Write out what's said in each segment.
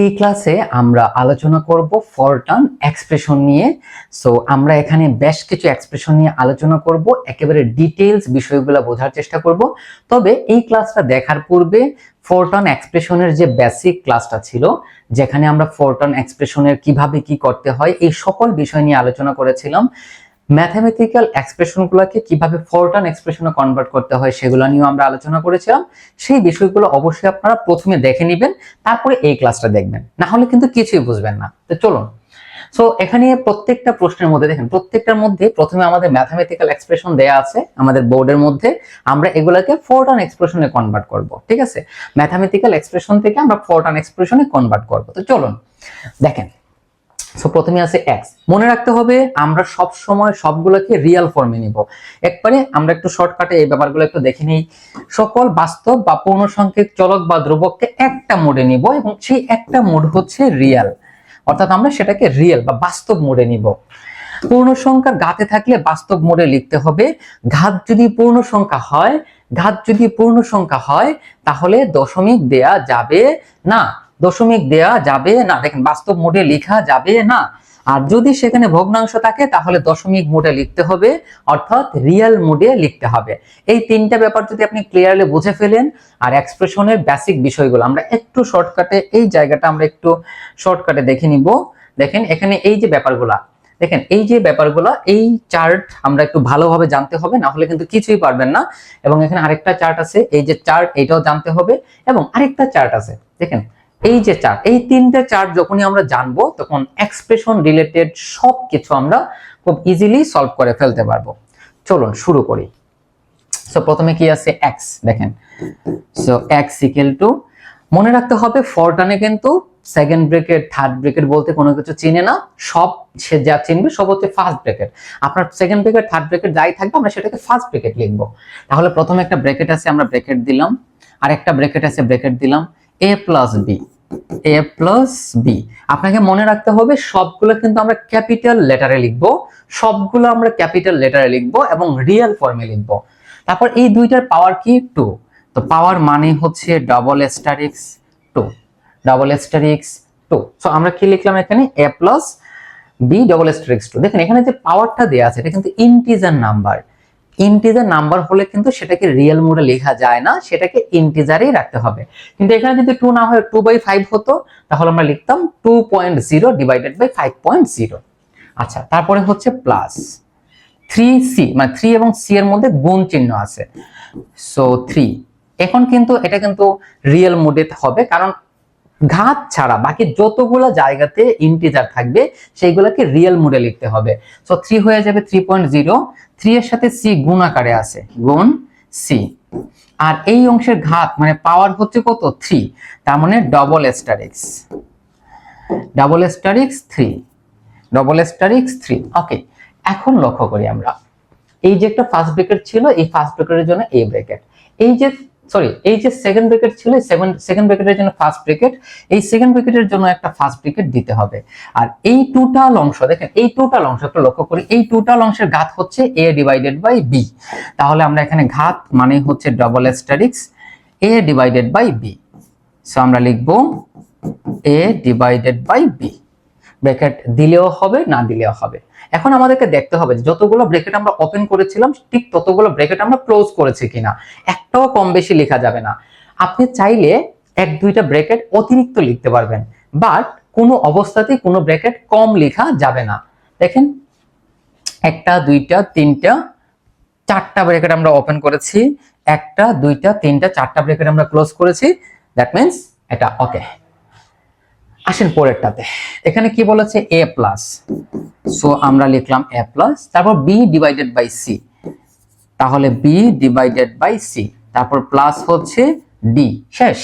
এই ক্লাসে আমরা আলোচনা করব ফরটার্ন এক্সপ্রেশন নিয়ে। সো আমরা এখানে বেশ কিছু এক্সপ্রেশন নিয়ে আলোচনা করব। একেবারে ডিটেলস বিষয়গুলো বোঝার চেষ্টা করব। তবে এই ক্লাসটা দেখার পূর্বে ফোরটন এক্সপ্রেশনের যে বেসিক ক্লাসটা ছিল, যেখানে আমরা ফোরটন এক্সপ্রেশনের কীভাবে কি করতে হয়, এই সকল বিষয় নিয়ে আলোচনা করেছিলাম। ম্যাথামেটিক্যাল এক্সপ্রেশনগুলোকে কীভাবে ফোরটন এক্সপ্রেশনে কনভার্ট করতে হয় সেগুলো নিয়েও আমরা আলোচনা করেছিলাম। সেই বিষয়গুলো অবশ্যই আপনারা প্রথমে দেখে নেবেন, তারপরে এই ক্লাসটা দেখবেন। না হলে কিন্তু কিছুই বুঝবেন না। তো চলুন। সো এখানে প্রত্যেকটা প্রশ্নের মধ্যে দেখেন, প্রত্যেকটার মধ্যে প্রথমে আমাদের ম্যাথামেটিক্যাল এক্সপ্রেশন দেয়া আছে, আমাদের বোর্ডের মধ্যে। আমরা এগুলোকে ফোরটন এক্সপ্রেশনে কনভার্ট করব, ঠিক আছে? ম্যাথামেটিক্যাল এক্সপ্রেশন থেকে আমরা ফোরটন এক্সপ্রেশনে কনভার্ট করব। তো চলুন, দেখেন। সো প্রথমে আছে এক্স মনে রাখতে হবে, আমরা সব সময় সবগুলোকে রিয়েল ফর্মে নিব। একবারে আমরা একটু শর্টকাটে এই ব্যাপারগুলো একটু দেখে নিই। সকল বাস্তব বা পূর্ণ সংখ্যক চলক বা ধ্রুবককে একটা মোডে নিব এবং সেই একটা মোড হচ্ছে রিয়েল অর্থাৎ আমরা সেটাকে রিয়েল বা বাস্তব মোডে নিব। পূর্ণ সংখ্যা ঘাতে থাকলে বাস্তব মোডে লিখতে হবে, ঘাত যদি পূর্ণ সংখ্যা হয়, ঘাত যদি পূর্ণ সংখ্যা হয়, তাহলে দশমিক দেয়া যাবে না। দশমিক দেয়া যাবে না। দেখেন, বাস্তব মোডে লেখা যাবে না। আর যদি সেখানে ভগ্নাংশ থাকে, তাহলে দশমিক মোডে লিখতে হবে, অর্থাৎ রিয়েল মোডে লিখতে হবে। এই তিনটা ব্যাপার যদি আপনি ক্লিয়ারলি বুঝে ফেলেন, আর এক্সপ্রেশনের বেসিক বিষয়গুলো, আমরা একটু শর্টকাটে এই জায়গাটা আমরা একটু শর্টকাটে দেখে নিব। দেখেন, এখানে এই যে ব্যাপারগুলা, দেখেন, এই যে ব্যাপারগুলো, এই চার্ট আমরা একটু ভালোভাবে জানতে হবে, না হলে কিন্তু কিছুই পারবেন না। এবং এখানে আরেকটা চার্ট আছে, এই যে চার্ট এটাও জানতে হবে, এবং আরেকটা চার্ট আছে। দেখেন এই যে চার্ট এই তিনটে চার্ট যখনই আমরা জানব, তখন এক্সপ্রেশন রিলেটেড সব কিছু আমরা খুব ইজিলি সলভ করে ফেলতে পারব। চলুন, শুরু করি। সো প্রথমে কি আছে? এক্স দেখেন। সো এক্স ইকুয়াল টু মনে রাখতে হবে ফরটানে কিন্তু সেকেন্ড ব্রেকেট থার্ড ব্রেকেট বলতে কোনো কিছু চিনে না। সব সে যা চিনবে, সব হচ্ছে ফার্স্ট ব্রেকেট আপনার সেকেন্ড ব্রেকেট থার্ড ব্রেকেট যাই থাকবে, আমরা সেটাকে ফার্স্ট ব্রেকেট লিখব। তাহলে প্রথমে একটা ব্রেকেট আছে, আমরা ব্রেকেট দিলাম। আর একটা ব্রেকেট আছে ব্রেকেট দিলাম। A plus B A plus B আপনাকে মনে রাখতে হবে, সবগুলো কিন্তু আমরা ক্যাপিটাল লেটারে লিখব। সবগুলো আমরা ক্যাপিটাল লেটারে লিখব এবং রিয়েল ফর্মে লিখব। তারপর এই দুইটার পাওয়ার কি? টু তো পাওয়ার মানে হচ্ছে double asterisk two double asterisk two so আমরা কি লিখলাম এখানে? A plus B double asterisk two দেখেন, এখানে যে পাওয়ারটা দেওয়া আছে, এটা কিন্তু ইন্টিজার নাম্বার ইন্টিজার নাম্বার হলে কিন্তু সেটাকে রিয়েল মোডে লেখা যায় না, সেটাকে ইন্টিজারেই রাখতে হবে। কিন্তু এখানে যদি টু না হয় টু বাই ফাইভ হতো, তাহলে আমরা লিখতাম two point zero divided by five point zero আচ্ছা তারপরে হচ্ছে প্লাস থ্রি সি মানে থ্রি এবং সি এর মধ্যে গুণ চিহ্ন আছে। সো থ্রি এখন কিন্তু এটা কিন্তু রিয়েল মোডে হবে, কারণ ঘাত ছাড়া বাকি যতগুলো জায়গাতে ইন্টিজার থাকবে, সেইগুলোকে রিয়েল মোডে লিখতে হবে। সো থ্রি হয়ে যাবে থ্রি পয়েন্ট জিরো থ্রি এর সাথে সি গুণ আকারে আছে। গুণ সি আর এই অংশের ঘাত মানে পাওয়ার হচ্ছে কত? থ্রি তার মানে double x double x three double x three okay এখন লক্ষ্য করি আমরা। এই যে একটা ফার্স্ট ব্রেকেট ছিল, এই ফার্স্ট ব্রেকেটের জন্য এই ব্রেকেট এই যে সরি এই যে সেকেন্ড ব্রেকেট ছিল সেকেন্ড ব্রেকেটের জন্য ফার্স্ট ব্রেকেট এই সেকেন্ড ব্রেকেটের জন্য একটা ফার্স্ট ব্রেকেট দিতে হবে। আর এই টোটাল অংশ, দেখেন, এই টোটাল অংশ একটু লক্ষ্য করি, এই টোটাল অংশের ঘাত হচ্ছে এ ডিভাইডেড বাই বি তাহলে আমরা এখানে ঘাত মানে হচ্ছে double asterisk A divided by B so আমরা লিখব A divided by B bracket দিলেও হবে, না দিলেও হবে। এখন আমাদেরকে দেখতে হবে যতগুলো ব্রেকেট আমরা ওপেন করেছিলাম, ঠিক ততগুলো ব্রেকেট আমরা ক্লোজ করেছি কিনা। একটাও কম বেশি লেখা যাবে না। আপনি চাইলে এক, দুইটা ব্রেকেট অতিরিক্ত লিখতে পারবেন বাট কোনো অবস্থাতেই কোনো ব্রেকেট কম লেখা যাবে না। দেখেন, একটা, দুইটা, তিনটা, চারটা ব্রেকেট আমরা ওপেন করেছি, একটা, দুইটা, তিনটা, চারটা ব্রেকেট আমরা ক্লোজ করেছি। দ্যাট মিন্স এটা ওকে আসেন পরেরটাতে। এখানে কি বলেছে? এ প্লাস সো আমরা লিখলাম এ প্লাস তারপর বি ডিভাইডেড বাই সি তাহলে বি ডিভাইডেড বাই সি তারপর প্লাস হচ্ছে ডি শেষ।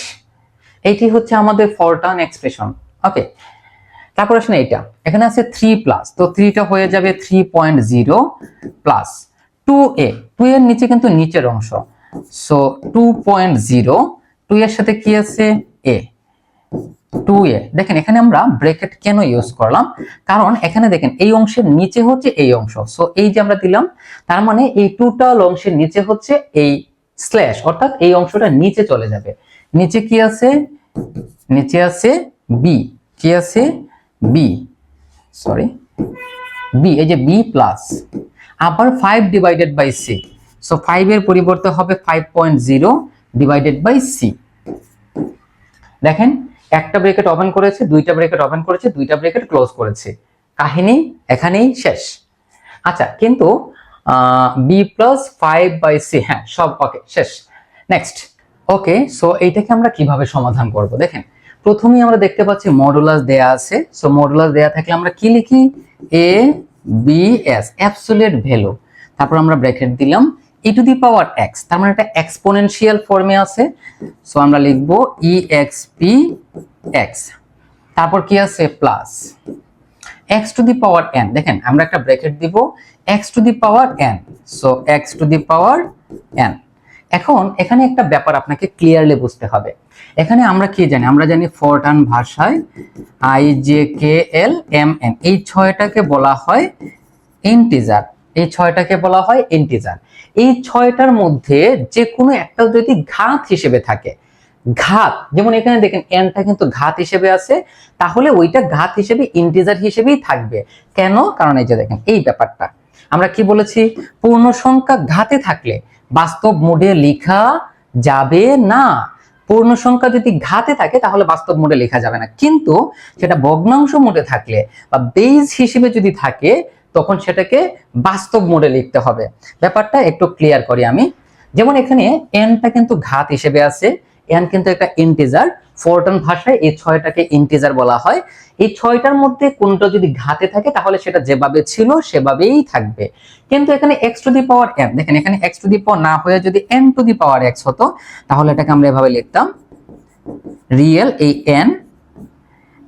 এইটি হচ্ছে আমাদের ফরটান এক্সপ্রেশন ওকে তারপর আসেন এইটা। এখানে আছে থ্রি প্লাস তো থ্রিটা হয়ে যাবে three point zero plus two A two এর নিচে কিন্তু নিচের অংশ। So two point zero two এর সাথে কি আছে? A two A. দেখেন, এখানে আমরা ব্রেকেট কেন ইউজ করলাম? কারণ এখানে দেখেন, এই অংশের নিচে হচ্ছে এই অংশ। সো এই যে আমরা দিলাম, তার মানে এই টোটাল অংশের নিচে হচ্ছে এই স্ল্যাশ অর্থাৎ এই অংশটা নিচে চলে যাবে। নিচে কি আছে? নিচে আছে বি কি আছে? বি সরি বি এই যে বি প্লাস আবার five divided by C so ফাইভের পরিবর্তে হবে five point zero divided by C দেখেন একটা ব্রেকেট ওপেন করেছে, দুইটা ব্রেকেট ওপেন করেছে, দুইটা ব্রেকেট ক্লোজ করেছে। কাহিনী এখানেই শেষ। আচ্ছা কিন্তু B plus five by C হ্যাঁ সব ওকে শেষ। নেক্সট ওকে সো এইটাকে আমরা কীভাবে সমাধান করব? দেখেন, প্রথমেই আমরা দেখতে পাচ্ছি মডুলাস দেয়া আছে। সো মডুলাস দেয়া থাকলে আমরা কি লিখি? A B S absolute value তারপর আমরা ব্র্যাকেট দিলাম। ই টু দি পাওয়ার এক্স তার মানে এটা এক্সপোনেনশিয়াল ফর্মে আছে। সো আমরা লিখব ই এক্স পি এক্স তারপর কি আছে? Plus x to the power n দেখেন, আমরা একটা ব্র্যাকেট দিব x to the power n so x to the power n এখন, এখানে একটা ব্যাপার আপনাকে ক্লিয়ারলি বুঝতে হবে। এখানে আমরা কি জানি? আমরা জানি ফোরটান ভাষায় I J K L M N এই ছয়টাকে বলা হয় ইন্টিজার এই ছয়টাকে বলা হয় ইন্টিজার এই ছয়টার মধ্যে যে কোনো একটা যদি ঘাত হিসেবে থাকে, ঘাত, যেমন এখানে দেখেন এনটা কিন্তু ঘাত হিসেবে আছে, তাহলে ওইটা ঘাত হিসেবে ইন্টিজার হিসেবেই থাকবে। কেন? কারণ এই যে দেখেন, এই ব্যাপারটা। আমরা কি বলেছি? পূর্ণ সংখ্যা ঘাতে থাকলে বাস্তব মোডে লেখা যাবে না। পূর্ণ সংখ্যা যদি ঘাতে থাকে, তাহলে বাস্তব মোডে লেখা যাবে না। কিন্তু সেটা ভগ্নাংশ মোডে থাকলে বা বেজ হিসেবে যদি থাকে তখন সেটাকে বাস্তব মোডে লিখতে হবে। ব্যাপারটা একটু ক্লিয়ার করি আমি। যেমন এখানে এনটা কিন্তু ঘাত হিসেবে আছে। এন কিন্তু একটা ইন্টিজার ফোরটন ভাষায় এই ছয়টাকে ইন্টিজার বলা হয়। এই ছয়টার মধ্যে কোনটা যদি ঘাতে থাকে, তাহলে সেটা যেভাবে ছিল সেভাবেই থাকবে। কিন্তু এখানে x to the power n দেখেন এখানে এক্স টু দি পাওয়ার না হয়ে যদি n to the power x হতো, তাহলে এটাকে আমরা এভাবে লিখতাম। রিয়েল এই এন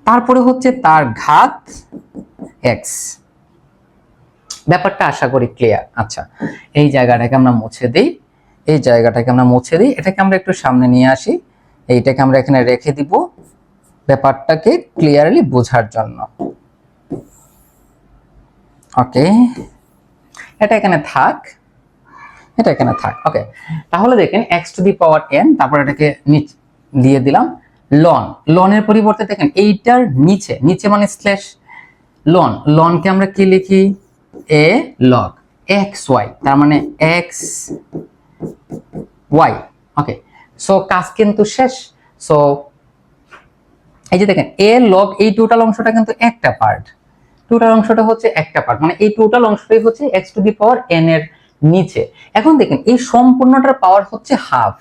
তারপরে হচ্ছে তার ঘাত এক্স ব্যাপারটা আশা করি ক্লিয়ার আচ্ছা এই জায়গাটাকে আমরা মুছে দিই। এই জায়গাটাকে আমরা মুছে দিই। এটাকে আমরা একটু সামনে নিয়ে আসি। এইটাকে আমরা এখানে রেখে দিব ব্যাপারটাকে ক্লিয়ারলি বোঝার জন্য। ওকে, এটা এখানে থাক। এটা এখানে থাক। ওকে, তাহলে দেখেন x to the power n তারপর এটাকে নিচ দিয়ে দিলাম। লন লনের পরিবর্তে দেখেন এইটার নিচে নিচে মানে স্ল্যাশ লন লনকে আমরা কি লিখি? এ লগ এক্স ওয়াই তার মানে এক্স ওয়াই ওকে সো কাজ কিন্তু শেষ। সো এই যে দেখেন এ লগ এই টোটাল অংশটা কিন্তু একটা পার্ট টোটাল অংশটা হচ্ছে একটা পার্ট মানে এই টোটাল অংশটাই হচ্ছে x to the power n এর নিচে। এখন দেখেন, এই সম্পূর্ণটার পাওয়ার হচ্ছে হাফ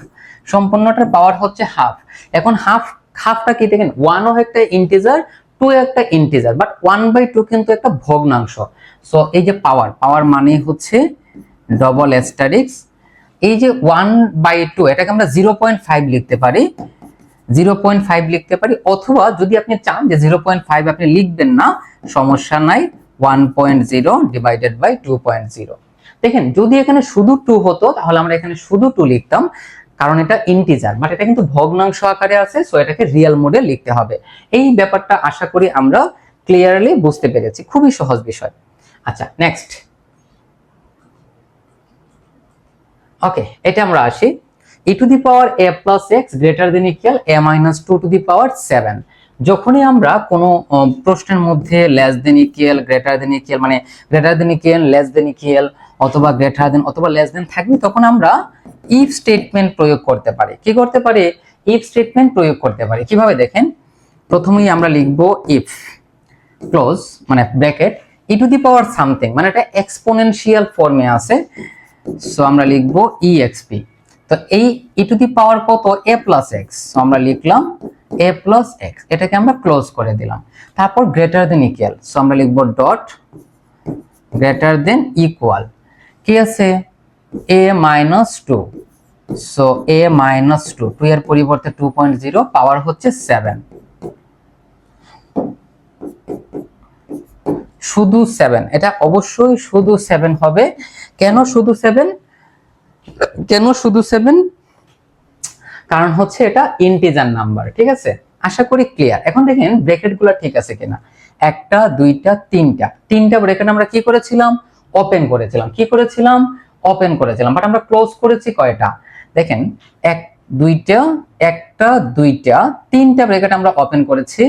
সম্পূর্ণটার পাওয়ার হচ্ছে হাফ এখন হাফ হাফটা কি দেখেন ওয়ানও একটা ইন্টিজার টু একটা integer but one by two কিন্তু একটা ভগ্নাংশ। সো এই যে পাওয়ার পাওয়ার মানে হচ্ছে ডবল অ্যাস্টারিক্স এই যে ওয়ান বাই টু এটাকে আমরা জিরো পয়েন্ট ফাইভ লিখতে পারি। জিরো পয়েন্ট ফাইভ লিখতে পারি, অথবা যদি আপনি চান যে জিরো পয়েন্ট ফাইভ আপনি লিখবেন না, সমস্যা নাই one point zero divided by two point zero দেখেন, যদি এখানে শুধু টু হতো, তাহলে আমরা এখানে শুধু টু লিখতাম। কারণ এটা ইন্টিজার বাট এটা কিন্তু ভগ্নাংশ আকারে আছে সো এটাকে রিয়েল মোডে লিখতে হবে। এই ব্যাপারটা আশা করি আমরা ক্লিয়ারলি বুঝতে পেরেছি। খুবই সহজ বিষয়। আচ্ছা নেক্সট ওকে এটা আমরা আসি। e to the power a plus x greater than equal a minus two to the power seven যখনই আমরা কোনো প্রশ্নের মধ্যে less than equal greater than equal মানে greater than equal less than equal অথবা গ্রেটার দেন অথবা less দেন থাকবে, তখন আমরা ইফ স্টেটমেন্ট প্রয়োগ করতে পারি। কি করতে পারি? ইফ স্টেটমেন্ট প্রয়োগ করতে পারি। কীভাবে দেখেন? প্রথমেই আমরা লিখব ইফ ক্লোজ মানে bracket e to the power something মানে এটা এক্সপোনেনশিয়াল ফর্মে আছে। সো আমরা লিখব ইএক্সপি তো এই ই টু দি পাওয়ার কত? এ প্লাস এক্স আমরা লিখলাম এ প্লাস এক্স এটাকে আমরা ক্লোজ করে দিলাম। তারপর গ্রেটার দেন ইকুয়াল সো আমরা লিখব ডট গ্রেটার দেন ইকুয়াল কি আছে? A minus two so A minus two two এর পরিবর্তে টু পয়েন্ট জিরো পাওয়ার হচ্ছে সেভেন শুধু সেভেন এটা অবশ্যই শুধু সেভেন হবে। কেন শুধু সেভেন কেন শুধু সেভেন কারণ হচ্ছে এটা ইন্টিজার নাম্বার ঠিক আছে? আশা করি ক্লিয়ার এখন দেখেন ব্র্যাকেটগুলো ঠিক আছে কিনা। একটা, দুইটা, তিনটা। তিনটা ব্র্যাকেট আমরা কি করেছিলাম? ওপেন করেছিলাম। কি করেছিলাম? ওপেন করেছিলাম। বাট আমরা ক্লোজ করেছি কয়টা? দেখেন, এক, দুইটা, একটা, দুইটা, তিনটা ব্র্যাকেট আমরা ওপেন করেছি।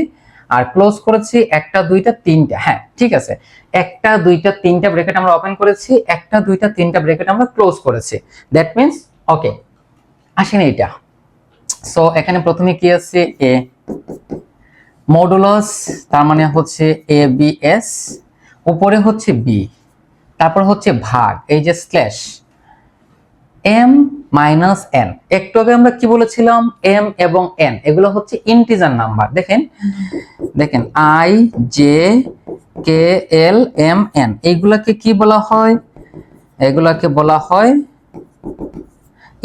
আর ক্লোজ করেছি একটা, দুইটা, তিনটা। হ্যাঁ ঠিক আছে। একটা, দুইটা, তিনটা ব্রেকেট আমরা ওপেন করেছি। একটা, দুইটা, তিনটা ব্রেকেট আমরা ক্লোজ করেছি। দ্যাট মিন্স ওকে আসেন এইটা সো এখানে প্রথমে কি আছে? এ মডুলাস তার মানে হচ্ছে এ বি এস উপরে হচ্ছে বি তারপর হচ্ছে ভাগ, এই যে স্ল্যাশ। এম মাইনাস এন একটু আগে আমরা কি বলেছিলাম? এম এবং এন এগুলো হচ্ছে ইন্টিজার নাম্বার দেখেন দেখেন I J K L M N এইগুলাকে কি বলা হয়? এগুলাকে বলা হয়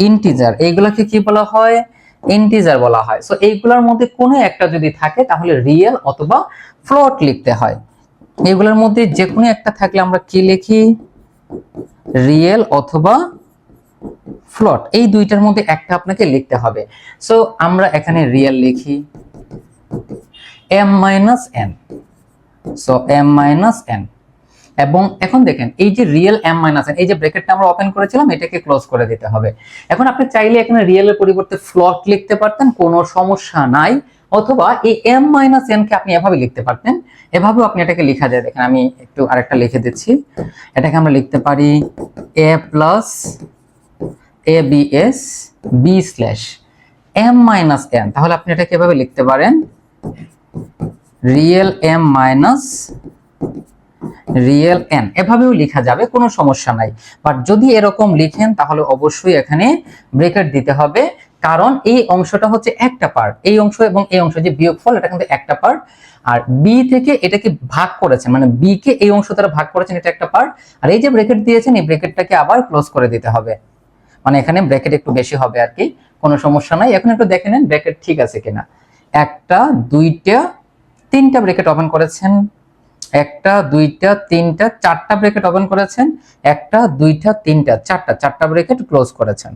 ইন্টিজার এইগুলাকে কি বলা হয়? ইন্টিজার বলা হয়। সো এইগুলোর মধ্যে কোনো একটা যদি থাকে, তাহলে রিয়েল অথবা ফ্লোট লিখতে হয়। এগুলোর মধ্যে যে কোনো একটা থাকলে আমরা কি লিখি? রিয়েল অথবা ফ্লোট এই দুইটার মধ্যে একটা আপনাকে লিখতে হবে। সো আমরা এখানে রিয়েল লিখি। M minus N so M minus N এবং এখন দেখেন, এই যে রিয়েল এম মাইনাস এন এই যে ব্র্যাকেটটা আমরা ওপেন করেছিলাম, এটাকে ক্লোজ করে দিতে হবে। এখন আপনি চাইলে এখানে রিয়েলের পরিবর্তে ফ্লট লিখতে পারতেন, কোনো সমস্যা নাই। অথবা এই এম মাইনাস এন কে আপনি এভাবে লিখতে পারতেন। এভাবেও আপনি এটাকে লেখা যায়। দেখেন, আমি একটু আরেকটা লিখে দিচ্ছি। এটাকে আমরা লিখতে পারি A plus A B S B slash M minus N তাহলে আপনি এটাকে এভাবে লিখতে পারেন। Real M minus real N এভাবেও লেখা যাবে, কোনো সমস্যা নাই। বাট যদি এরকম লিখেন, তাহলে অবশ্যই এখানে ব্রেকেট দিতে হবে। কারণ এই অংশটা হচ্ছে একটা পার্ট এই অংশ এবং এই অংশ যে বিয়োগফল, এটা কিন্তু একটা পার্ট আর বি থেকে এটাকে ভাগ করেছেন মানে বি কে এই অংশ দ্বারা ভাগ করেছেন, এটা একটা পার্ট আর এই যে ব্রেকেট দিয়েছেন, এই ব্রেকেটটাকে আবার ক্লোজ করে দিতে হবে। মানে এখানে ব্র্যাকেট একটু বেশি হবে আর কি, কোনো সমস্যা নাই। এখন একটু দেখে নেন ব্র্যাকেট ঠিক আছে কিনা। একটা, দুইটা, তিনটা ব্র্যাকেট ওপেন করেছেন। একটা, দুইটা, তিনটা, চারটা ব্র্যাকেট ওপেন করেছেন। একটা, দুইটা, তিনটা, চারটা চারটা ব্র্যাকেট ক্লোজ করেছেন।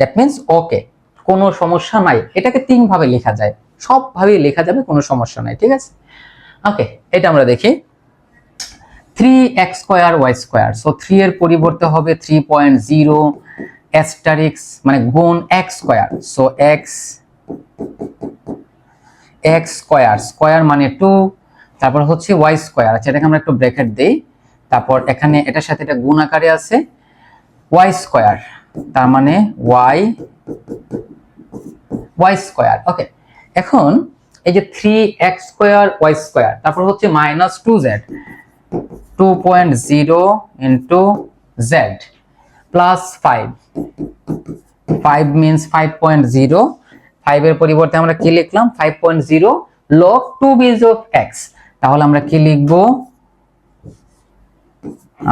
দ্যাট মিন্স ওকে কোনো সমস্যা নাই। এটাকে তিন ভাবে লেখা যায়। সবভাবে লেখা যাবে, কোনো সমস্যা নাই, ঠিক আছে? ওকে এটা আমরা দেখি। Three X square Y square so three এর পরিবর্তে হবে থ্রি পয়েন্ট জিরো অ্যাস্টারিক্স মানে গুণ X square so X X square square মানে টু তারপর হচ্ছে ওয়াই স্কোয়ার আচ্ছা এটাকে আমরা একটু ব্র্যাকেট দেই। তারপর এখানে এটার সাথে এটা গুণ আকারে আছে ওয়াই স্কোয়ার তার মানে ওয়াই ওয়াই স্কোয়ার ওকে এখন এই যে three X square Y square তারপর হচ্ছে minus two Z two point zero into Z plus five five means five point zero ফাইভের পরিবর্তে আমরা কি লিখলাম? Five point zero log two base of X তাহলে আমরা কি লিখব?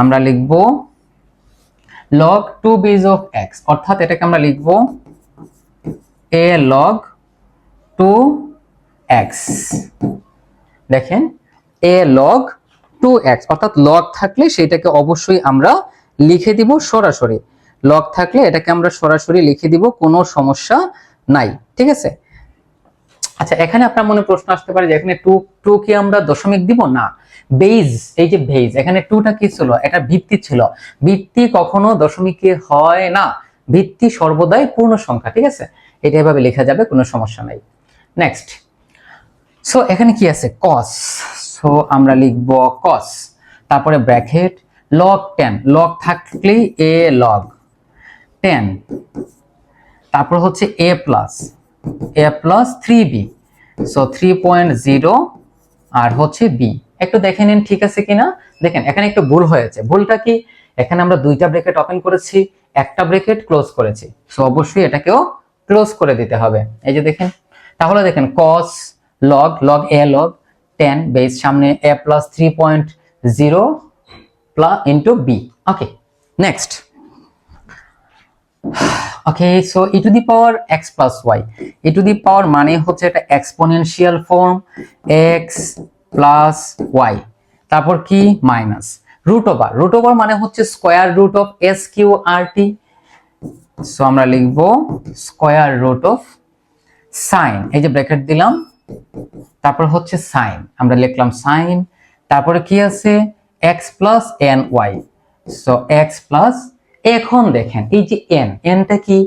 আমরা লিখব log two base of X অর্থাৎ এটাকে আমরা লিখব এ লগ টু এক্স দেখেন, এ লগ টু এক্স অর্থাৎ লগ থাকলে সেটাকে অবশ্যই আমরা লিখে দিব সরাসরি। লগ থাকলে এটাকে আমরা সরাসরি লিখে দিব, কোনো সমস্যা নাই, ঠিক আছে? আচ্ছা এখানে আপনার মনে প্রশ্ন আসতে পারে যে এখানে টু টু কি আমরা দশমিক দিব? না। বেজ এই যে বেজ এখানে টুটা কি ছিল? এটা ভিত্তি ছিল। ভিত্তি কখনো দশমিকে হয় না। ভিত্তি সর্বদাই পূর্ণ সংখ্যা ঠিক আছে? এটা এভাবে লেখা যাবে, কোনো সমস্যা নাই। নেক্সট সো এখানে কি আছে? কস সো আমরা লিখব কস তারপরে ব্র্যাকেট লগ টেন লগ থাকলেই এ লগ টেন তারপর হচ্ছে A plus A plus three B so three point zero আর হচ্ছে বি একটু দেখে নিন ঠিক আছে কিনা? দেখেন, এখানে একটু ভুল হয়েছে। ভুলটা কি? এখানে আমরা দুইটা ব্রেকেট ওপেন করেছি, একটা ব্রেকেট ক্লোজ করেছি। সো অবশ্যই এটাকেও ক্লোজ করে দিতে হবে। এই যে দেখেন, তাহলে দেখেন cos log log A log ten base সামনে A plus three point zero into B okay next okay so E to the power X plus Y E to the power মানে হচ্ছে এটা exponential form X plus Y তারপর কি? Minus root over root over মানে হচ্ছে square root of S Q R T so আমরা লিখব square root of sign এই যে ব্র্যাকেট দিলাম, তারপর হচ্ছে সাইন আমরা লিখলাম সাইন তারপরে কি আছে? X plus N Y so X plus এখন দেখেন, এই যে এন এনটা কি?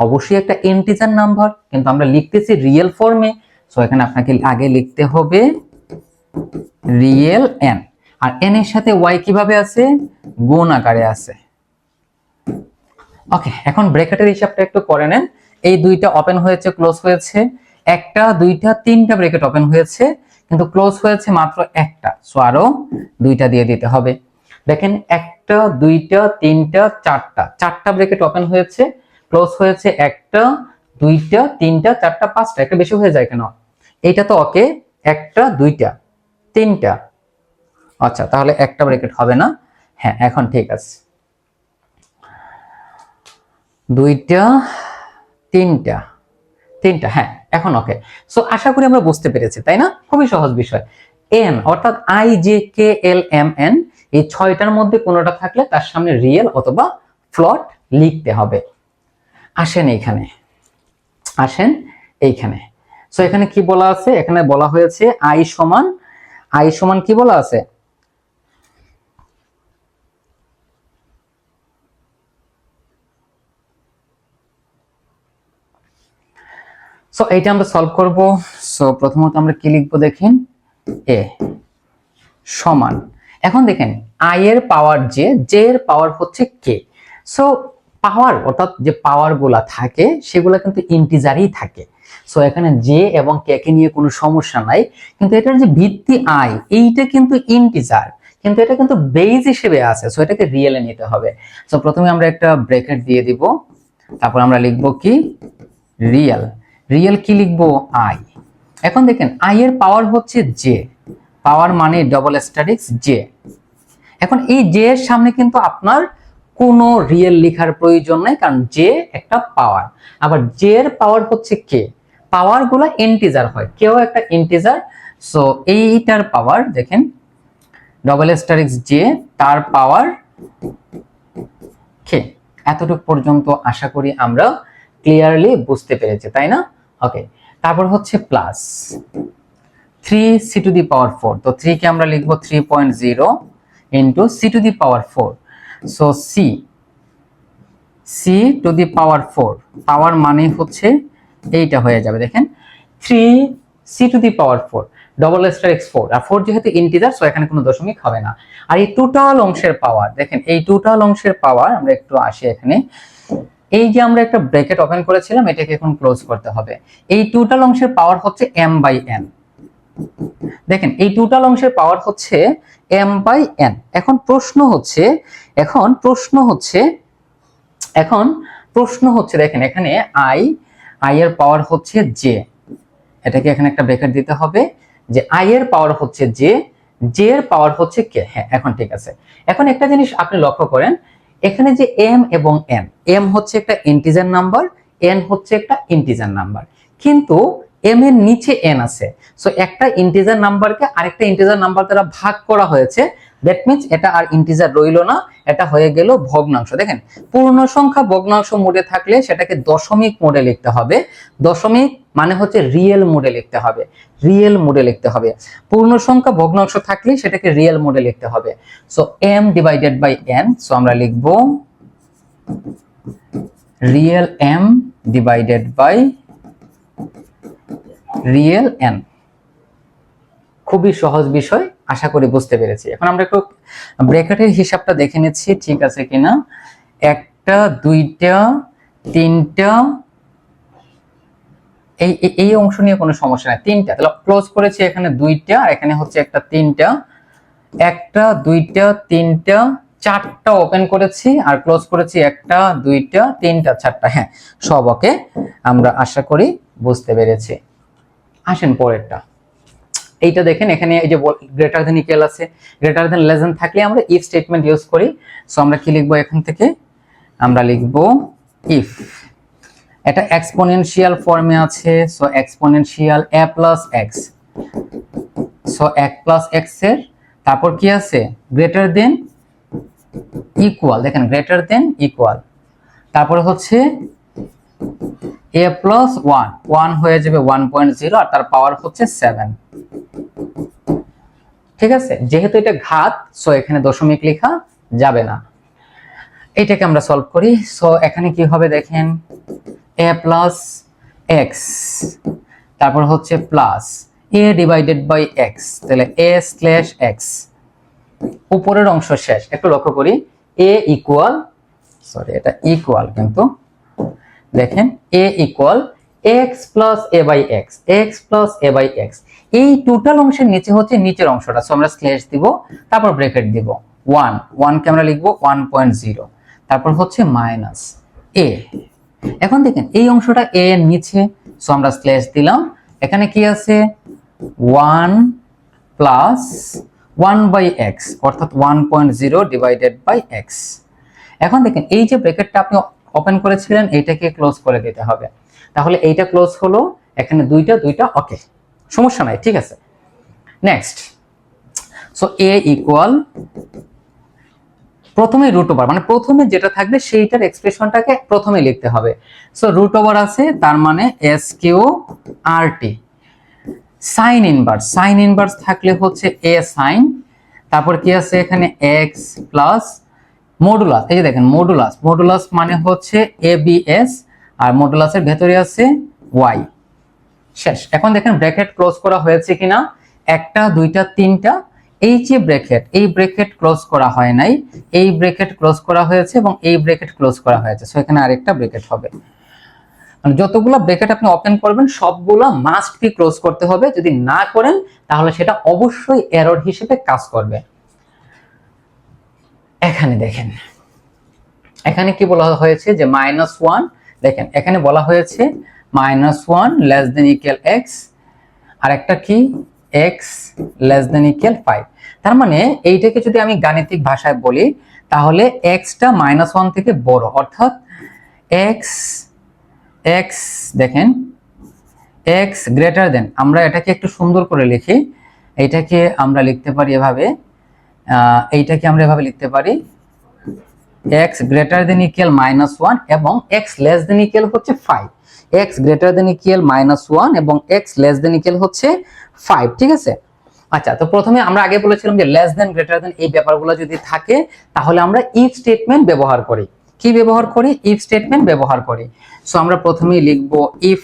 অবশ্যই একটা ইন্টিজার নাম্বার কিন্তু আমরা লিখতেছি রিয়েল ফর্মে সো এখানে আপনাকে আগে লিখতে হবে রিয়েল এন আর এন এর সাথে ওয়াই কীভাবে আছে? গুণ আকারে আছে। ওকে এখন ব্র্যাকেটের হিসাবটা একটু করে নেন। এই দুইটা ওপেন হয়েছে ক্লোজ হয়েছে। একটা, দুইটা, তিনটা ব্র্যাকেট ওপেন হয়েছে, কিন্তু ক্লোজ হয়েছে মাত্র একটা। সো আরও দুইটা দিয়ে দিতে হবে। দেখেন, একটা, দুইটা, তিনটা, চারটা। চারটা ব্র্যাকেট ওপেন হয়েছে ক্লোজ হয়েছে একটা, দুইটা, তিনটা, চারটা, পাঁচটা। একটা বেশি হয়ে যায় কেন? এইটা তো ওকে একটা, দুইটা, তিনটা। আচ্ছা তাহলে একটা ব্র্যাকেট হবে না? হ্যাঁ এখন ঠিক আছে। দুইটা, তিনটা তিনটা হ্যাঁ এখন ওকে সো আশা করি আমরা বুঝতে পেরেছি, তাই না? খুবই সহজ বিষয়। এন অর্থাৎ I J K L M N এই ছয়টার মধ্যে কোনোটা থাকলে তার সামনে রিয়েল অথবা ফ্লট লিখতে হবে। আসেন এইখানে। আসেন এইখানে। সো এখানে কি বলা আছে? এখানে বলা হয়েছে আই সমান আই সমান কি বলা আছে? সো এইটা আমরা সলভ করব। সো প্রথমত আমরা কি লিখব দেখেন? এ, সমান। এখন দেখেন আই এর পাওয়ার যে জে এর পাওয়ার হচ্ছে কে সো পাওয়ার অর্থাৎ যে পাওয়ারগুলা থাকে, সেগুলো কিন্তু ইন্টিজারই থাকে। সো এখানে জে এবং কে কে নিয়ে কোনো সমস্যা নাই। কিন্তু এটার যে ভিত্তি আই এইটা কিন্তু ইন্টিজার কিন্তু এটা কিন্তু বেজ হিসেবে আছে। সো এটাকে রিয়েলে নিতে হবে। সো প্রথমে আমরা একটা ব্রেকেট দিয়ে দিব। তারপর আমরা লিখব কি? রিয়েল রিয়েল কি লিখব? আই এখন দেখেন আই এর পাওয়ার হচ্ছে জে পাওয়ার মানে ডবল স্ট্যাটিক্স জে এখন এই জে এর সামনে কিন্তু আপনার কোনো রিয়েল লেখার প্রয়োজন নাই, কারণ জে একটা পাওয়ার আবার জে এর পাওয়ার হচ্ছে কে পাওয়ারগুলা ইন্টিজার হয় কেউ একটা ইন্টিজার সো এইটার পাওয়ার দেখেন ডবল স্টারিক্স জে তার পাওয়ার কে এতটুকু পর্যন্ত আশা করি আমরা ক্লিয়ারলি বুঝতে পেরেছি, তাই না? ওকে তারপর হচ্ছে plus three C to the power four তো থ্রি কে আমরা লিখব three point zero into C to the power four so C C to the power four power মানে হচ্ছে এইটা হয়ে যাবে, দেখেন। Three C to the power four double star X four R four যেহেতু ইন্টিজার সো এখানে কোনো দশমিক হবে না। আর এই টোটাল অংশের পাওয়ার দেখেন, এই টোটাল অংশের পাওয়ার আমরা একটু আসি এখানে। এই যে আমরা একটা ব্র্যাকেট ওপেন করেছিলাম, এটাকে এখন ক্লোজ করতে হবে। এই টোটাল অংশের পাওয়ার হচ্ছে এম বাই এন দেখেন, এই টোটাল অংশের পাওয়ার হচ্ছে এম বাই এন এখন প্রশ্ন হচ্ছে, এখন প্রশ্ন হচ্ছে, এখন প্রশ্ন হচ্ছে, দেখেন, এখানে আই আই এর পাওয়ার হচ্ছে জে এটাকে এখানে একটা ব্রেকেট দিতে হবে যে আই এর পাওয়ার হচ্ছে জে জে এর পাওয়ার হচ্ছে কে হ্যাঁ এখন ঠিক আছে। এখন একটা জিনিস আপনি লক্ষ্য করেন এখানে যে এম এবং এন এম হচ্ছে একটা ইন্টিজার নাম্বার এন হচ্ছে একটা ইন্টিজার নাম্বার কিন্তু এম এর নিচে এন আছে। সো একটা ইন্টিজার নাম্বারকে আরেকটা ইন্টিজার নাম্বার দ্বারা ভাগ করা হয়েছে। দ্যাট মিনস এটা আর ইন্টিজার রইল না, এটা হয়ে গেল ভগ্নাংশ। দেখেন, পূর্ণ সংখ্যা ভগ্নাংশ মোডে থাকলে সেটাকে দশমিক মোডে লিখতে হবে। দশমিক মানে হচ্ছে রিয়েল মোডে লিখতে হবে। রিয়েল মোডে লিখতে হবে। পূর্ণ সংখ্যা ভগ্নাংশ থাকলে সেটাকে রিয়েল মোডে লিখতে হবে। So M divided by N so আমরা লিখব real M divided by real N. খুবই সহজ বিষয়, আশা করি বুঝতে পেরেছি। এখন আমরা একটু ব্রেকেটের হিসাবটা দেখে নিচ্ছি, ঠিক আছে কিনা? একটা, দুইটা, তিনটা, এই, এই- অংশ নিয়ে কোনো সমস্যা নাই। তিনটা, তাহলে ক্লোজ করেছি এখানে দুইটা, আর এখানে হচ্ছে একটা তিনটা। একটা, দুইটা, তিনটা, চারটা ওপেন করেছি, আর ক্লোজ করেছি একটা, দুইটা, তিনটা, চারটা। হ্যাঁ সব ওকে আমরা আশা করি বুঝতে পেরেছি। আসেন পরেরটা। এইটা দেখেন, এখানে এই যে গ্রেটার দেন ইকুয়াল আছে। গ্রেটার দেন লেস থাকলে আমরা ইফ স্টেটমেন্ট ইউজ করি। সো আমরা কি লিখব এখান থেকে? আমরা লিখব ইফ এটা এক্সপোনেনশিয়াল ফর্মে আছে। So exponential A plus X so এক প্লাস এক্সের, তারপর কি আছে? গ্রেটার দেন ইকুয়াল দেখেন গ্রেটার দেন ইকুয়াল তারপরে হচ্ছে এ প্লাস ওয়ান ওয়ান হয়ে যাবে ওয়ান পয়েন্ট জিরো আর তার পাওয়ার হচ্ছে সেভেন ঠিক আছে? যেহেতু এটা ঘাত সো এখানে দশমিক লেখা যাবে না। এইটাকে আমরা সলভ করি। সো এখানে কি হবে দেখেন? এ প্লাস এক্স তারপর হচ্ছে plus A divided by X তাহলে এ স্ল্যাশ এক্স উপরের অংশ শেষ। একটু লক্ষ্য করি। এ ইকুয়াল সরি এটা ইকুয়াল কিন্তু দেখেন A equal X plus A by X X plus A by X এই টোটাল অংশের নিচে হচ্ছে নিচের অংশটা সো আমরা স্ল্যাশ দিব, তারপর ব্রেকেট দিব। ওয়ান ওয়ানকে আমরা লিখব ওয়ান পয়েন্ট জিরো তারপর হচ্ছে মাইনাস এ এখন দেখেন, এই অংশটা এ এর নিচে সো আমরা স্ল্যাশ দিলাম। এখানে কি আছে? One plus one by X অর্থাৎ one point zero divided by X এখন দেখেন, এই যে ব্র্যাকেটটা আপনি ওপেন করেছিলেন, এইটাকে ক্লোজ করে দিতে হবে। তাহলে এইটা ক্লোজ হলো, এখানে দুইটা দুইটা ওকে সমস্যা নাই, ঠিক আছে। নেক্সট সো এ ইকুয়াল প্রথমে রুট ওভার মানে প্রথমে যেটা থাকবে সেইটার এক্সপ্রেশনটাকে প্রথমে লিখতে হবে। সো রুট ওভার আছে, তার মানে S Q R T sine inverse sine inverse থাকলে হচ্ছে এ সাইন তারপর কি আছে এখানে এক্স প্লাস মডুলাস এই যে দেখেন মডুলাস মডুলাস মানে হচ্ছে এ বি এস আর মডুলাসের ভেতরে আছে ওয়াই শেষ। এখন দেখেন ব্র্যাকেট ক্লোজ করা হয়েছে কিনা? একটা, দুইটা, তিনটা, এই যে ব্র্যাকেট, এই ব্র্যাকেট ক্লোজ করা হয় নাই, এই ব্র্যাকেট ক্লোজ করা হয়েছে এবং এই ব্র্যাকেট ক্লোজ করা হয়েছে। সো এখানে আরেকটা ব্র্যাকেট হবে। মানে যতগুলো ব্র্যাকেট আপনি ওপেন করবেন, সবগুলো মাস্ট বি ক্লোজ করতে হবে। যদি না করেন, তাহলে সেটা অবশ্যই এরর হিসেবে কাজ করবে। এখানে দেখেন। এখানে কি বলা হয়েছে যে মাইনাস ওয়ান দেখেন, এখানে বলা হয়েছে minus one less than equal X আর একটা কি? X less than equal five তার মানে এইটাকে যদি আমি গাণিতিক ভাষায় বলি, তাহলে এক্সটা মাইনাস ওয়ান থেকে বড়। অর্থাৎ এক্স এক্স দেখেন এক্স গ্রেটার দেন আমরা এটাকে একটু সুন্দর করে লিখি। এটাকে আমরা লিখতে পারি এভাবে এইটাকে আমরা এভাবে লিখতে পারি X greater than equal minus one এবং এক্স লেস দেন ইকুয়াল হচ্ছে five X greater than equal minus one এবং এক্স লেস দেন ইকুয়াল হচ্ছে ফাইভ ঠিক আছে? আচ্ছা তো প্রথমে আমরা আগে বলেছিলাম যে লেস দেন গ্রেটার দেন এই ব্যাপারগুলো যদি থাকে, তাহলে আমরা ইফ স্টেটমেন্ট ব্যবহার করি। কি ব্যবহার করি? ইফ স্টেটমেন্ট ব্যবহার করি। সো আমরা প্রথমেই লিখব ইফ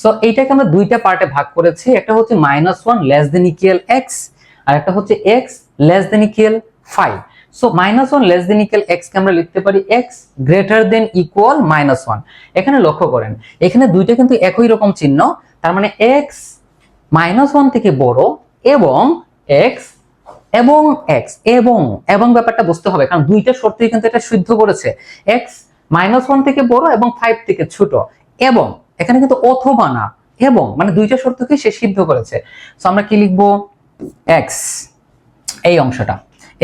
সো এইটাকে আমরা দুইটা পার্টে ভাগ করেছি। একটা হচ্ছে minus one less than equal X আর একটা হচ্ছে X less than equal five so minus one less than equal X কে আমরা লিখতে পারি X greater than equal minus one এখানে লক্ষ্য করেন, এখানে দুইটা কিন্তু একই রকম চিহ্ন, তার মানে এক্স মাইনাস ওয়ান থেকে বড় এবং এক্স এবং এক্স এবং এবং ব্যাপারটা বুঝতে হবে, কারণ দুইটা শর্তই কিন্তু এটা সিদ্ধ করেছে। এক্স মাইনাস ওয়ান থেকে বড় এবং ফাইভ থেকে ছোট এবং, এখানে কিন্তু অথবা না, এবং মানে দুইটা শর্তকে সে সিদ্ধ করেছে। সো আমরা কি লিখব? এক্স এই অংশটা।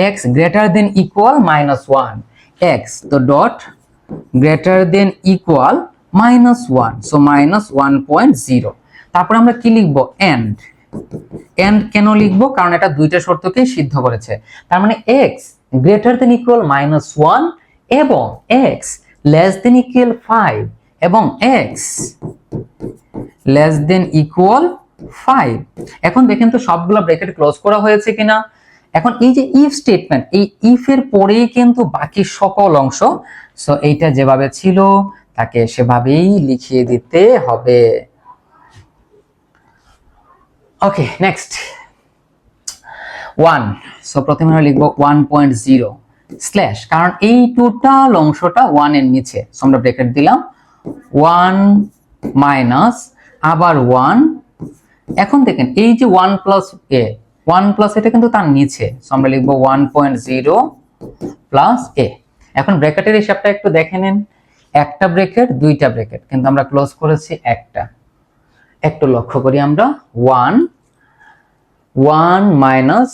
X greater than equal minus one X তো dot greater than equal minus one so minus one point zero তারপরে আমরা কি লিখব? এন্ড এন্ড কেন লিখব? কারণ এটা দুইটা শর্তকেই সিদ্ধ করেছে। তার মানে X greater than equal minus one এবং X less than equal five এবং X less than equal five এখন দেখেন তো সবগুলো ব্র্যাকেট ক্লোজ করা হয়েছে কিনা। এখন এই যে ইফ স্টেটমেন্ট এই ইফ এর পরেই কিন্তু বাকি সকল অংশ সো এইটা যেভাবে ছিল, তাকে সেভাবেই লিখিয়ে দিতে হবে। ওকে নেক্সট ওয়ান সো প্রথমে আমরা লিখব ওয়ান পয়েন্ট জিরো স্ল্যাশ কারণ এই টোটাল অংশটা ওয়ানের নিচে। আমরা ব্রেকেট দিলাম ওয়ান মাইনাস আবার ওয়ান এখন দেখেন, এই যে one plus A one plus এটা কিন্তু তার নিচে। সো আমরা লিখব one point zero plus A এখন ব্র্যাকেটের হিসাবটা একটু দেখে নেন। একটা ব্রেকেট দুইটা ব্রেকেট কিন্তু আমরা ক্লোজ করেছি একটা। একটু লক্ষ্য করি আমরা। One one minus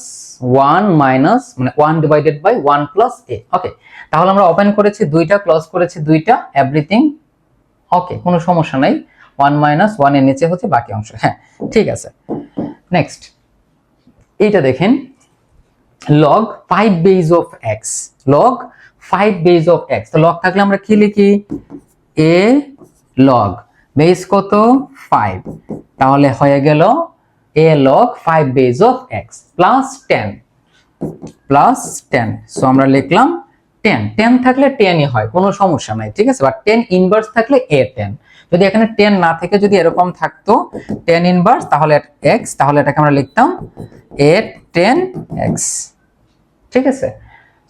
one minus মানে one divided by one plus A okay তাহলে আমরা ওপেন করেছি দুইটা ক্লোজ করেছি দুইটা এভরিথিং ওকে কোনো সমস্যা নাই। ওয়ান মাইনাস ওয়ানের নিচে হচ্ছে বাকি অংশ। হ্যাঁ ঠিক আছে। নেক্সট এইটা দেখেন। Log five base of X log five base of X তো লগ থাকলে আমরা কি লিখি? এ লগ বেস কত? ফাইভ তাহলে হয়ে গেল A log five base of X plus ten plus ten so আমরা লিখলাম টেন টেন থাকলে টেনই হয়, কোনো সমস্যা নাই, ঠিক আছে? বা টেন ইনভার্স থাকলে এ টেন যদি এখানে টেন না থেকে যদি এরকম থাকতো টেন ইনভার্স তাহলে এক্স তাহলে এটাকে আমরা লিখতাম এ টেন এক্স ঠিক আছে?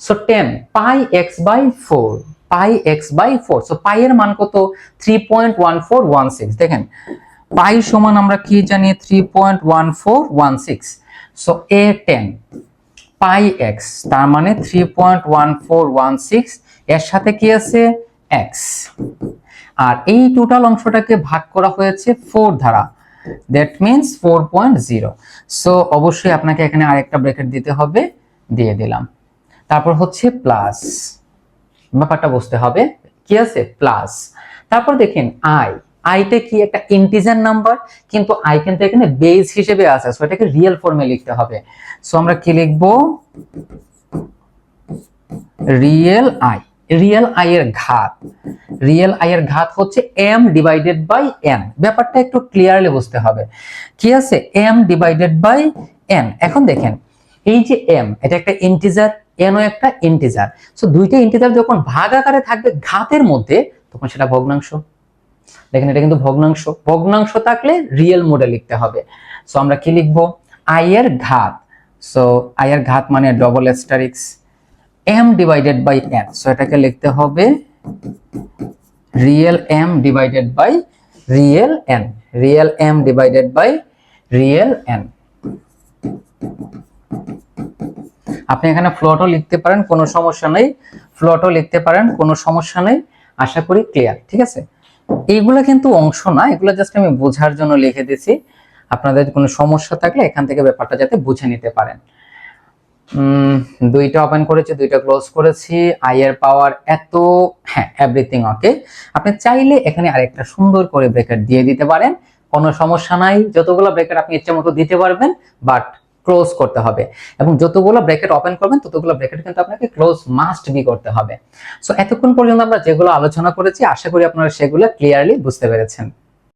So ten pi X by four pi X by four so pi এর মান কত? Three point one four one six দেখেন পাই সমান আমরা কি জানি? Three point one four one six so A ten pi X তার মানে three point one four one six এর সাথে কি আছে? এক্স আর এই টোটাল অংশটাকে ভাগ করা হয়েছে ফোর দ্বারা। That means four point zero so অবশ্যই আপনাকে এখানে আরেকটা ব্রেকেট দিতে হবে, দিয়ে দিলাম। তারপর হচ্ছে প্লাস ব্যাপারটা বুঝতে হবে। কি আছে? প্লাস তারপর দেখেন আই আইটা কি একটা ইন্টিজার নাম্বার কিন্তু আই কিন্তু এখানে বেস হিসেবে আছে সো এটাকে রিয়েল ফর্মে লিখতে হবে। সো আমরা কি লিখব? রিয়েল আই রিয়েল আই এর ঘাত। রিয়েল আই এর ঘাত হচ্ছে এম ডিভাইডেড বাই এন ব্যাপারটা একটু ক্লিয়ারলি বুঝতে হবে। কি আছে? এম ডিভাইডেড বাই এন এখন দেখেন, এই যে এম এটা একটা ইন্টিজার এনও একটা ইন্টিজার সো দুইটা ইন্টিজার যখন ভাগ আকারে থাকবে ঘাতের মধ্যে, তখন সেটা ভগ্নাংশ। দেখেন, এটা কিন্তু ভগ্নাংশ। ভগ্নাংশ থাকলে রিয়েল মোডে লিখতে হবে। সো আমরা কি লিখব? আই এর ঘাত। সো আই এর ঘাত মানে double X M divided by N so এটাকে লিখতে হবে real M divided by real N real M divided by real N আপনি এখানে ফ্লোটও লিখতে পারেন, কোনো সমস্যা নেই। ফ্লোটও লিখতে পারেন, কোনো সমস্যা নেই। আশা করি ক্লিয়ার ঠিক আছে? এইগুলো কিন্তু অংশ না, এগুলো জাস্ট আমি বোঝার জন্য লিখে দিয়েছি আপনাদের কোনো সমস্যা থাকলে এখান থেকে ব্যাপারটা যাতে বুঝে নিতে পারেন। দুইটা ওপেন করেছি, দুইটা ক্লোজ করেছি। আই এর পাওয়ার এত হ্যাঁ এভরিথিং ওকে আপনি চাইলে এখানে আরেকটা সুন্দর করে ব্রেকেট দিয়ে দিতে পারেন। কোনো সমস্যা নাই, যতগুলো ব্রেকেট আপনি ইচ্ছে মতো দিতে পারবেন বাট ক্লোজ করতে হবে। এবং যতগুলো ব্রেকেট ওপেন করবেন, ততগুলো ব্রেকেট কিন্তু আপনাকে ক্লোজ মাস্ট বি করতে হবে। সো এতক্ষণ পর্যন্ত আমরা যেগুলো আলোচনা করেছি, আশা করি আপনারা সেগুলো ক্লিয়ারলি বুঝতে পেরেছেন।